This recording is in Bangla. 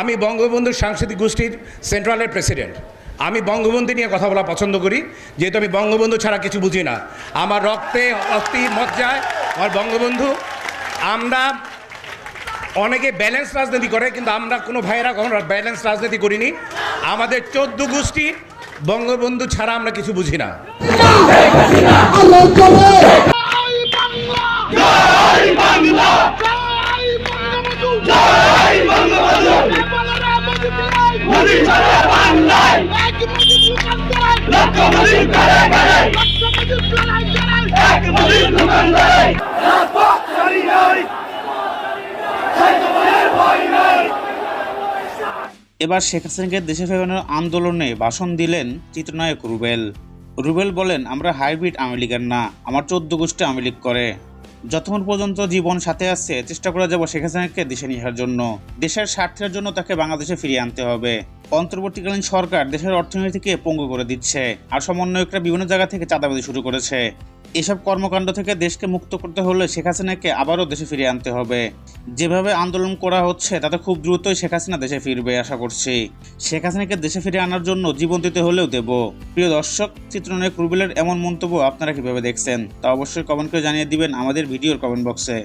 আমি বঙ্গবন্ধু সাংস্কৃতিক গোষ্ঠীর সেন্ট্রালের প্রেসিডেন্ট। আমি বঙ্গবন্ধু নিয়ে কথা বলা পছন্দ করি, যেহেতু আমি বঙ্গবন্ধু ছাড়া কিছু বুঝি না। আমার রক্তে অস্থি মজ্জায় আমার বঙ্গবন্ধু। আমরা অনেকে ব্যালেন্স রাজনীতি করে, কিন্তু আমরা কোনো ভাইয়েরা কখনো ব্যালেন্স রাজনীতি করিনি। আমাদের চোদ্দ গোষ্ঠী বঙ্গবন্ধু ছাড়া আমরা কিছু বুঝি না। এবার শেখ হাসিনাকে দেশে ফেরানোর আন্দোলনে ভাষণ দিলেন চিত্রনায়ক রুবেল। রুবেল বলেন, আমরা হাইব্রিড আওয়ামী লীগের না, আমার চোদ্দ গোষ্ঠী আওয়ামী লীগ করে। যতক্ষণ পর্যন্ত জীবন সাথে আছে, চেষ্টা করে যাব শেখ হাসিনাকে দেশে আসার জন্য। দেশের স্বার্থের জন্য তাকে বাংলাদেশে ফিরিয়ে আনতে হবে। অন্তর্বর্তীকালীন সরকার দেশের অর্থনীতিকে পঙ্গু করে দিচ্ছে। আর সমন্বয়করা বিভিন্ন জায়গা থেকে চাঁদাবাজি শুরু করেছে। এসব কর্মকাণ্ড থেকে দেশকে মুক্ত করতে হলে শেখ হাসিনাকে আবারও দেশে ফিরিয়ে আনতে হবে। যেভাবে আন্দোলন করা হচ্ছে, তাতে খুব দ্রুতই শেখ হাসিনা দেশে ফিরবে আশা করছি। শেখ হাসিনাকে দেশে ফিরিয়ে আনার জন্য জীবন দিতে হলেও দেব। প্রিয় দর্শক, চিত্রনায়ক রুবেলের এমন মন্তব্য আপনারা কীভাবে দেখছেন? তা অবশ্যই কমেন্ট করে জানিয়ে দিবেন আমাদের ভিডিওর কমেন্ট বক্সে